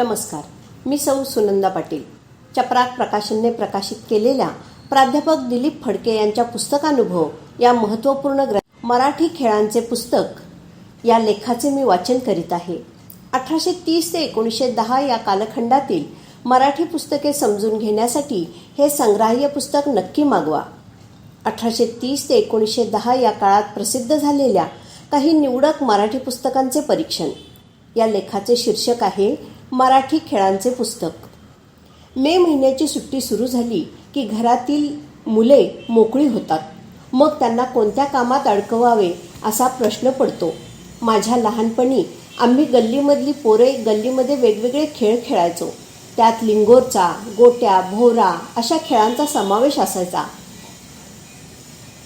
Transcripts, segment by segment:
नमस्कार. मी सौ सुनंदा पाटील. चपराक प्रकाशनने प्रकाशित केलेल्या प्राध्यापक दिलीप फडके यांच्या पुस्तकानुभव या महत्त्वपूर्ण ग्र मराठी खेळांचे पुस्तक या लेखाचे मी वाचन करीत आहे. अठराशे तीस ते एकोणीसशे दहा या कालखंडातील मराठी पुस्तके समजून घेण्यासाठी हे संग्राह्य पुस्तक नक्की मागवा. अठराशे तीस ते एकोणीसशे दहा या काळात प्रसिद्ध झालेल्या काही निवडक मराठी पुस्तकांचे परीक्षण. या लेखाचे शीर्षक आहे मराठी खेळांचे पुस्तक. मे महिन्याची सुट्टी सुरू झाली की घरातील मुले मोकळी होतात. मग त्यांना कोणत्या कामात अडकवावे असा प्रश्न पडतो. माझ्या लहानपणी आम्ही गल्लीमधली पोरे गल्लीमध्ये वेगवेगळे खेळ खेळायचो. त्यात लिंगोरचा गोट्या भोवरा अशा खेळांचा समावेश असायचा.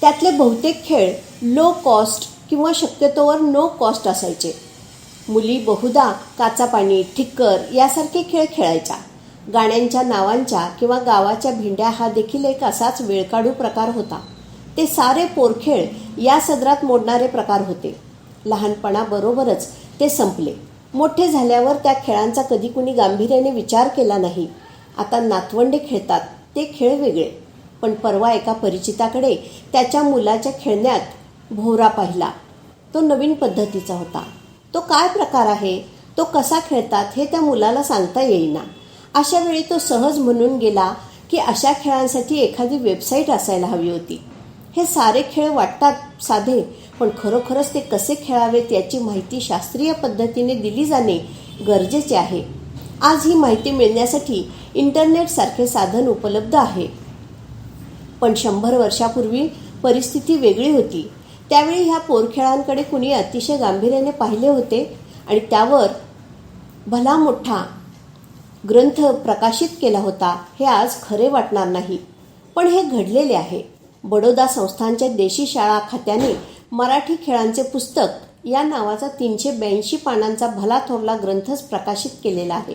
त्यातले बहुतेक खेळ लो कॉस्ट किंवा शक्यतोवर नो कॉस्ट असायचे. मुली बहुधा काचापाणी ठिक्कर यासारखे खेळ खेळायच्या. गाण्यांच्या नावांच्या किंवा गावाच्या भिंड्या हा देखील एक असाच वेळकाढू प्रकार होता. ते सारे पोरखेळ या सदरात मोडणारे प्रकार होते. लहानपणाबरोबरच ते संपले. मोठे झाल्यावर त्या खेळांचा कधी कुणी गांभीर्याने विचार केला नाही. आता नातवंडे खेळतात ते खेळ वेगळे. पण परवा एका परिचिताकडे त्याच्या मुलाच्या खेळण्यात भोवरा पाहिला. तो नवीन पद्धतीचा होता. तो काय प्रकार आहे? तो कसा खेळतात हे त्या मुलाला सांगता येईना. अशा वेळी तो सहज म्हणून गेला की अशा खेळांसाठी एखादी वेबसाईट असायला हवी होती. हे सारे खेळ वाटतात साधे पण खरोखरच ते कसे खेळावेत याची माहिती शास्त्रीय पद्धतीने दिली जाणे गरजेचे आहे. आज ही माहिती मिळण्यासाठी इंटरनेटसारखे साधन उपलब्ध आहे. पण शंभर वर्षापूर्वी परिस्थिती वेगळी होती. त्यावेळी ह्या पोरखेळांकडे कुणी अतिशय गांभीर्याने पाहिले होते आणि त्यावर भला मोठा ग्रंथ प्रकाशित केला होता हे आज खरे वाटणार नाही. पण हे घडलेले आहे. बडोदा संस्थांच्या देशी शाळा खात्याने मराठी खेळांचे पुस्तक या नावाचा तीनशे ब्याऐंशी पानांचा भला थोरला ग्रंथच प्रकाशित केलेला आहे.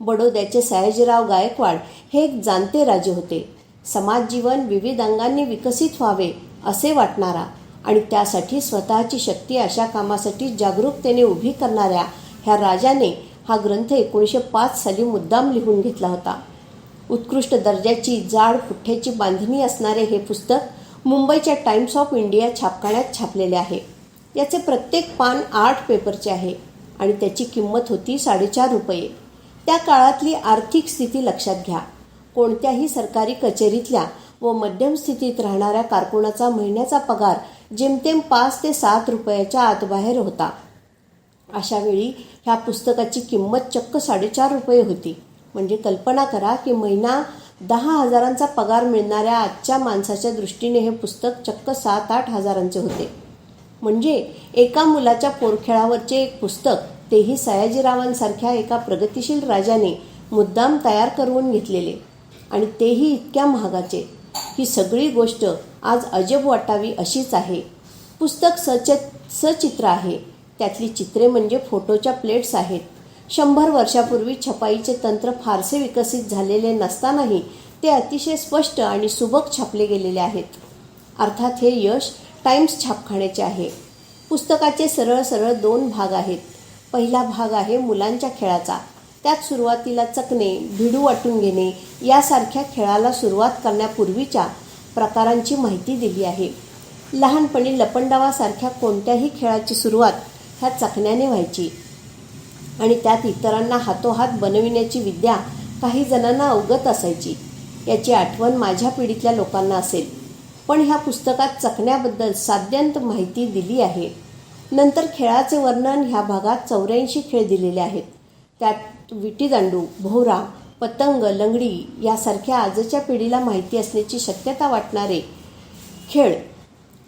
बडोद्याचे सयाजीराव गायकवाड हे एक जाणते राजे होते. समाज जीवन विविध अंगांनी विकसित व्हावे असे वाटणारा आणि त्यासाठी स्वतःची शक्ती अशा कामासाठी जागरूकतेने उभी करणाऱ्या ह्या राजाने हा ग्रंथ एकोणीसशे पाच साली मुद्दाम लिहून घेतला होता. उत्कृष्ट दर्जाची जाड पुठ्ठ्याची बांधणी असणारे हे पुस्तक मुंबईच्या टाइम्स ऑफ इंडिया छापखान्यात छापलेले आहे. याचे प्रत्येक पान आठ पेपरचे आहे आणि त्याची किंमत होती साडेचार रुपये. त्या काळातली आर्थिक स्थिती लक्षात घ्या. कोणत्याही सरकारी कचेरीतल्या व मध्यम स्थितीत राहणाऱ्या कारकुनाचा महिन्याचा पगार जेमतेम पाच ते सात रुपयाच्या आतबाहेर होता. अशावेळी ह्या पुस्तकाची किंमत चक्क साडेचार रुपये होती. म्हणजे कल्पना करा की महिना दहा हजारांचा पगार मिळणाऱ्या आजच्या माणसाच्या दृष्टीने हे पुस्तक चक्क सात आठ हजारांचे होते. म्हणजे एका मुलाच्या पोरखेळावरचे एक पुस्तक तेही सयाजीरावांसारख्या एका प्रगतिशील राजाने मुद्दाम तयार करून घेतलेले. आणि तेही इतक्या महागाचे. ही सगळी गोष्ट आज अजब वाटावी अशीच आहे. पुस्तक सच सचित्र आहे. त्यातली चित्रे म्हणजे फोटोच्या प्लेट्स आहेत. शंभर वर्षापूर्वी छपाईचे तंत्र फारसे विकसित झालेले नसतानाही ते अतिशय स्पष्ट आणि सुबक छापले गेलेले आहेत. अर्थात हे यश टाइम्स छापखान्याचे आहे. पुस्तकाचे सरळ सरळ दोन भाग आहेत. पहिला भाग आहे मुलांच्या खेळाचा. त्यात सुरुवातीला चकणे भिडू वाटून घेणे यासारख्या खेळाला सुरुवात करण्यापूर्वीच्या प्रकारांची माहिती दिली आहे. लहानपणी लपंडावासारख्या कोणत्याही खेळाची सुरुवात ह्या चकण्याने व्हायची. आणि त्यात इतरांना हातोहात बनविण्याची विद्या काही जणांना अवगत असायची. याची आठवण माझ्या पिढीतल्या लोकांना असेल. पण ह्या पुस्तकात चकण्याबद्दल साद्यंत माहिती दिली आहे. नंतर खेळाचे वर्णन ह्या भागात चौऱ्याऐंशी खेळ दिलेले आहेत. त्यात विटीदांडू भोवरा पतंग लंगडी यासारख्या आजच्या पिढीला माहिती असण्याची शक्यता वाटणारे खेळ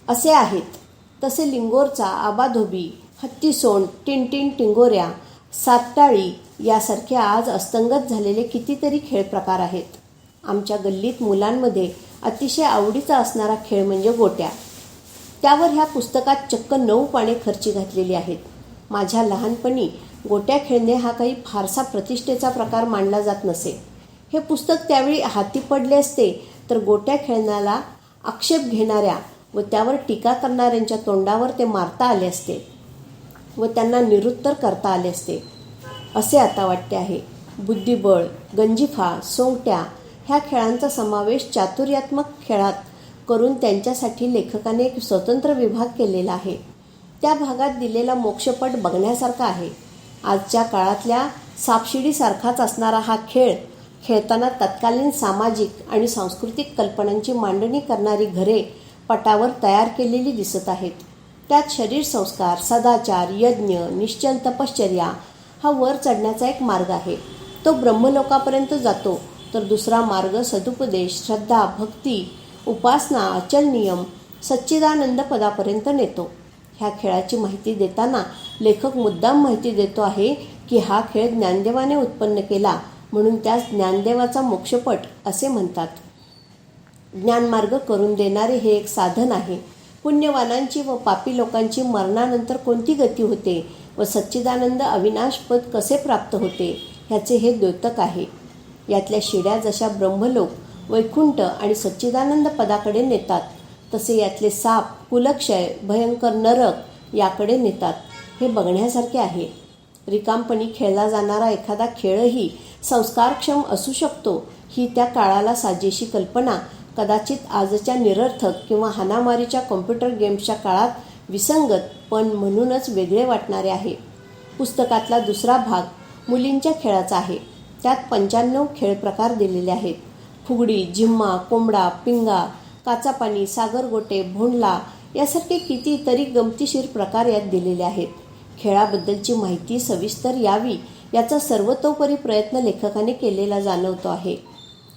असे आहेत. तसे लिंगोरचा आबाधोबी हत्तीसोंड टिनटिन टिंगोऱ्या सातटाळी यासारखे आज अस्तंगत झालेले कितीतरी खेळ प्रकार आहेत. आमच्या गल्लीत मुलांमध्ये अतिशय आवडीचा असणारा खेळ म्हणजे गोट्या. त्यावर ह्या पुस्तकात चक्क नऊ पाने खर्ची घातलेली आहेत. माझ्या लहानपणी गोट्या खेळणे हा काही फारसा प्रतिष्ठेचा प्रकार मानला जात नसे. हे पुस्तक त्यावेळी हाती पडले असते तर गोट्या खेळण्याला आक्षेप घेणाऱ्या व त्यावर टीका करणाऱ्यांच्या तोंडावर ते मारता आले असते व त्यांना निरुत्तर करता आले असते. असे आता वाटते आहे. बुद्धिबळ गंजिफा सोंगट्या ह्या खेळांचा समावेश चातुर्यात्मक खेळात करून त्यांच्यासाठी लेखकाने एक स्वतंत्र विभाग केलेला आहे. त्या भागात दिलेला मोक्षपट बघण्यासारखा आहे. आजच्या काळातल्या सापशिडीसारखाच असणारा हा खेळ खेळताना तत्कालीन सामाजिक आणि सांस्कृतिक कल्पनांची मांडणी करणारी घरे पटावर तयार केलेली दिसत आहेत. त्यात शरीर संस्कार सदाचार यज्ञ निश्चल तपश्चर्या हा वर चढण्याचा एक मार्ग आहे. तो ब्रह्मलोकापर्यंत जातो तर दुसरा मार्ग सदुपदेश श्रद्धा भक्ती उपासना अचल नियम सच्चिदानंद पदापर्यंत नेतो. ह्या खेळाची माहिती देताना लेखक मुद्दाम माहिती देतो आहे की हा खेळ ज्ञानदेवाने उत्पन्न केला म्हणून त्यास ज्ञानदेवाचा मोक्षपट असे म्हणतात. ज्ञानमार्ग करून देणारे हे एक साधन आहे. पुण्यवानांची व पापी लोकांची मरणानंतर कोणती गती होते व सच्चिदानंद अविनाशपद कसे प्राप्त होते ह्याचे हे द्योतक आहे. यातल्या शिड्या जशा ब्रह्मलोक वैकुंठ आणि सच्चिदानंद पदाकडे नेतात तसे यातले साप कुलक्षय भयंकर नरक याकडे नेतात. हे बघण्यासारखे आहे. रिकामपणी खेळला जाणारा एखादा खेळही संस्कारक्षम असू शकतो. ही त्या काळाला साजेशी कल्पना कदाचित आजच्या निरर्थक किंवा हानामारीच्या कॉम्प्युटर गेम्सच्या काळात विसंगत पण म्हणूनच वेगळे वाटणारे आहे. पुस्तकातला दुसरा भाग मुलींच्या खेळाचा आहे. त्यात पंच्याण्णव खेळ प्रकार दिलेले आहेत. फुगडी झिम्मा कोंबडा पिंगा काचापाणी सागरगोटे भोंडला यासारखे कितीतरी गमतीशीर प्रकार यात दिलेले आहेत. खेळाबद्दलची माहिती सविस्तर यावी याचा सर्वतोपरी प्रयत्न लेखकाने केलेला जाणवतो आहे.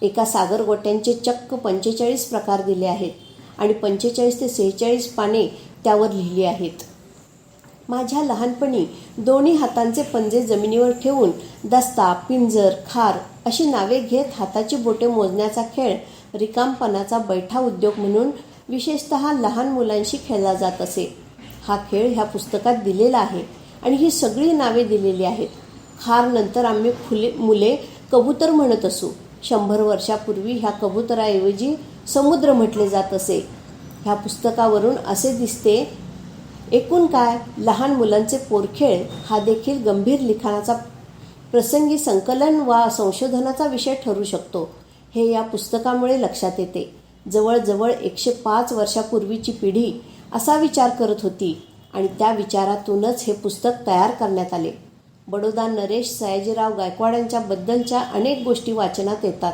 एका सागरगोट्यांचे चक्क पंचेचाळीस प्रकार दिले आहेत आणि पंचेचाळीस ते सेहेचाळीस पाने त्यावर लिहिली आहेत. माझ्या लहानपणी दोन्ही हातांचे पंजे जमिनीवर ठेवून दस्ता पिंजर खार अशी नावे घेत हाताची बोटे मोजण्याचा खेळ रिकामपणाचा बैठा उद्योग म्हणून विशेषत लहान मुलांशी खेळला जात असे. हा खेळ ह्या पुस्तकात दिलेला आहे आणि ही सगळी नावे दिलेली आहेत. खार नंतर आम्ही फुले मुले कबूतर म्हणत असू. शंभर वर्षापूर्वी ह्या कबुतराऐवजी समुद्र म्हटले जात असे. ह्या पुस्तकावरून असे दिसते एकूण काय लहान मुलांचे पोरखेळ हा देखील गंभीर लिखाणाचा प्रसंगी संकलन वा संशोधनाचा विषय ठरू शकतो. हे या पुस्तकामुळे लक्षात येते. जवळजवळ एकशे पाच वर्षापूर्वीची पिढी असा विचार करत होती आणि त्या विचारातूनच हे पुस्तक तयार करण्यात आले. बडोदा नरेश सयाजीराव गायकवाडांच्या बद्दलच्या अनेक गोष्टी वाचनात येतात.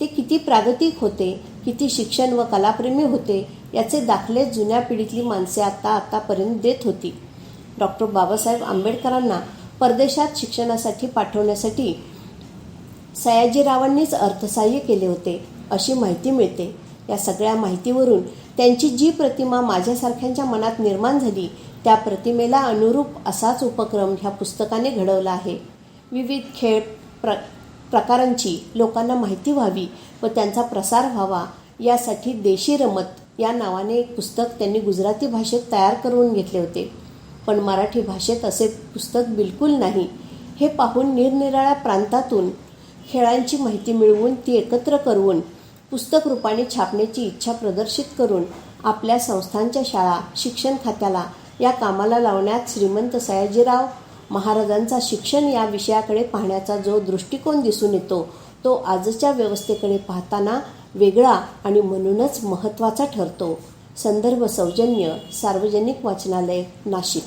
ते किती प्रागतिक होते किती शिक्षण व कलाप्रेमी होते याचे दाखले जुन्या पिढीतली माणसे आता आतापर्यंत देत होती. डॉक्टर बाबासाहेब आंबेडकरांना परदेशात शिक्षणासाठी पाठवण्यासाठी सयाजीरावांनीच अर्थसहाय्य केले होते अशी माहिती मिळते. या सगळ्या माहितीवरून त्यांची जी प्रतिमा माझ्यासारख्यांच्या मनात निर्माण झाली त्या प्रतिमेला अनुरूप असाच उपक्रम ह्या पुस्तकाने घडवला आहे. विविध खेळ प्र प्रकारांची लोकांना माहिती व्हावी व त्यांचा प्रसार व्हावा यासाठी देशी रमत या नावाने एक पुस्तक त्यांनी गुजराती भाषेत तयार करून घेतले होते. पण मराठी भाषेत असे पुस्तक बिलकुल नाही. हे पाहून निरनिराळ्या प्रांतातून खेळांची माहिती मिळवून ती एकत्र करून पुस्तक रूपाने छापण्याची इच्छा प्रदर्शित करून आपल्या संस्थांच्या शाळा शिक्षण खात्याला या कामाला लावण्यात श्रीमंत सयाजीराव महाराजांचा शिक्षण या विषयाकडे पाहण्याचा जो दृष्टिकोन दिसून येतो तो आजच्या व्यवस्थेकडे पाहताना वेगळा आणि म्हणूनच महत्त्वाचा ठरतो. संदर्भ सौजन्य सार्वजनिक वाचनालय नाशिक.